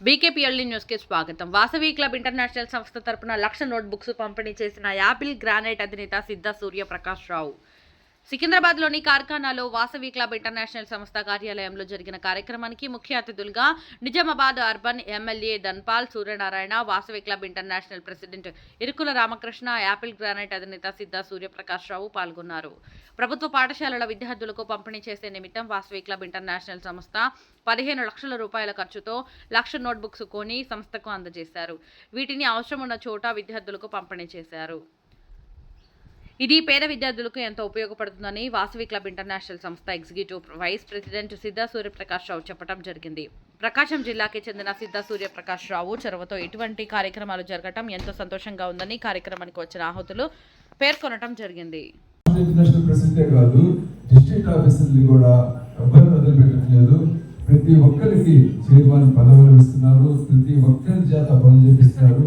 బీకేపీఎల్ఈ న్యూస్కి స్వాగతం. Vasavi club international సంస్థ తరపున లక్ష నోట్బుక్స్ పంపిణీ చేసిన యాపిల్ గ్రానైట్ అధినేత సిద్ధ సూర్యప్రకాష్ రావు. సికింద్రాబాద్లోని కార్ఖానాలో వాసవి క్లబ్ ఇంటర్నేషనల్ సంస్థ కార్యాలయంలో జరిగిన కార్యక్రమానికి ముఖ్య అతిథులుగా Nizamabad urban MLA Dhanpal Suryanarayana Vasavi club international president Irukula Ramakrishna Apple granite అధినేత సిద్ధ సూర్యప్రకాష్ రావు పాల్గొన్నారు. ప్రభుత్వ పాఠశాలల విద్యార్థులకు పంపిణీ చేసే నిమిత్తం వాసవి క్లబ్ ఇంటర్నేషనల్ సంస్థ పదిహేను లక్షల రూపాయల ఖర్చుతో లక్ష నోట్బుక్స్ కొని సంస్థకు అందజేశారు. వీటిని అవసరం ఉన్న చోట విద్యార్థులకు పంపిణీ చేశారు. ఇది పేద విద్యార్థులకు ఎంతో ఉపయోగపడుతుందని వాసవి క్లబ్ ఇంటర్నేషనల్ సంస్థ executive vice president Siddha Suryaprakash Rao చెప్పడం జరిగింది. ప్రకాశం జిల్లాకి చెందిన సిద్ధా సూర్యప్రకాష్ రావు చొరవతో ఇటువంటి కార్యక్రమాలు జరగటం ఎంతో సంతోషంగా ఉందని కార్యక్రమానికి వచ్చిన ఆహుతులు పేర్కొనటం జరిగింది. ఇంటర్నేషనల్ ప్రెసిడెంటే కాదు డిస్ట్రిక్ట్ కూడా ఎవ్వరు వదిలిపెట్టట్లేదు. ప్రతి ఒక్కరికి చైర్మన్ పదవులు ఇస్తున్నారు ప్రతి ఒక్కరి చేత పనులు చేపిస్తున్నారు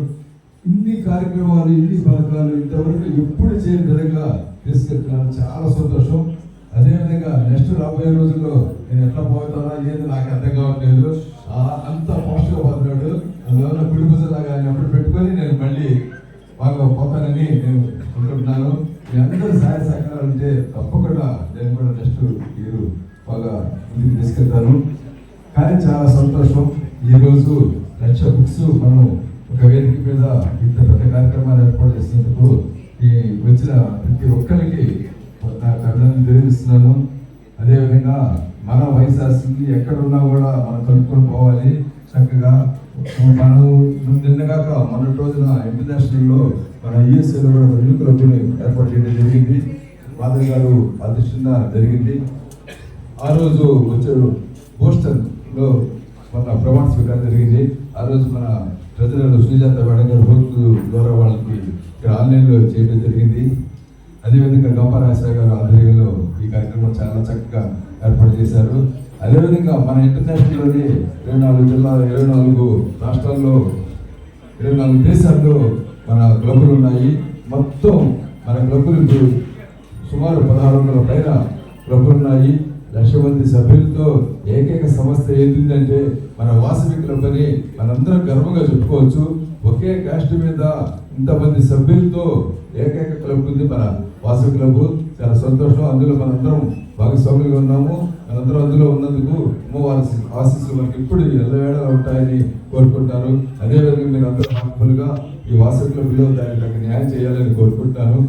ఇన్ని కార్యక్రమాలు ఇన్ని పథకాలు ఇంతవరకు ఎప్పుడు చేయని విధంగా తీసుకెళ్తున్నాను చాలా సంతోషం. అదేవిధంగా నెక్స్ట్ రాబోయే రోజుల్లో నేను ఎట్లా పోతానా ఏది నాకు అర్థం కావట్లేదు. అంత పాజిటివ్ పోతున్నాడు. అందువల్ల పిడుగుజలాగా ఆయన అప్పుడు పెట్టుకొని నేను మళ్ళీ బాగా పోతానని నేను అనుకుంటున్నాను. మీ అందరూ సహాయ సహకారాలు ఉంటే తప్పకుండా నేను కూడా నెక్స్ట్ మీరు బాగా ముందుకు తీసుకెళ్తాను. కానీ చాలా సంతోషం. ఈరోజు లక్ష బుక్స్ మనం ఒక వేదిక మీద ఇంత పెద్ద కార్యక్రమాలు ఏర్పాటు చేసినందుకు ఈ వచ్చిన ప్రతి ఒక్కరికి నాకు అభినందన తెలియజేస్తున్నాను. అదేవిధంగా మన వైఎస్ఆర్సీకి ఎక్కడున్నా కూడా మనం కలుపుకొని పోవాలి. చక్కగా మనం నిన్నగాక మొన్నటి రోజున ఇంటర్నేషనల్లో మన యుఎస్ఏలో కూడా ఒక ఏర్పాటు చేయడం జరిగింది. మాధవ్ గారు అధ్యక్షంగా జరిగింది. ఆ రోజు వచ్చారు బోస్టన్లో మన ప్రమాణ స్వీకారం జరిగింది. ఆ రోజు మన ప్రజలను సుజాత మేడం గారు హోస్ట్ ద్వారా వాళ్ళకి ఇక్కడ ఆన్లైన్లో చేయడం జరిగింది. అదేవిధంగా గంపరాజా గారు ఆధ్వర్యంలో ఈ కార్యక్రమం చాలా చక్కగా ఏర్పాటు చేశారు. అదేవిధంగా మన ఇంటర్నేషనల్లోని ఇరవై నాలుగు జిల్లా ఇరవై నాలుగు రాష్ట్రాల్లో ఇరవై నాలుగు దేశాల్లో మన క్లబ్బులు ఉన్నాయి. మొత్తం మన క్లబ్బులు సుమారు పదహారు వందల పైన క్లబ్బులు ఉన్నాయి. లక్ష మంది సభ్యులతో ఏకైక సంస్థ ఏంటంటే మన వాసవి క్లబ్ అని మనందరం గర్వంగా చెప్పుకోవచ్చు. ఒకే కాస్ట్ మీద ఇంతమంది సభ్యులతో ఏకైక క్లబ్ ఉంది మన వాసవి క్లబ్ చాలా సంతోషం. అందులో మనందరం భాగస్వాములుగా ఉన్నాము. మనందరం అందులో ఉన్నందుకు అమ్మవారి ఆశీస్సులు మనకి ఇప్పుడు ఎల్లవేళ ఉంటాయని కోరుకుంటాను. అదేవిధంగా మీరు అందరూ హార్ట్ఫుల్గా ఈ వాసవి క్లబ్లో దానికి న్యాయం చేయాలని కోరుకుంటాను.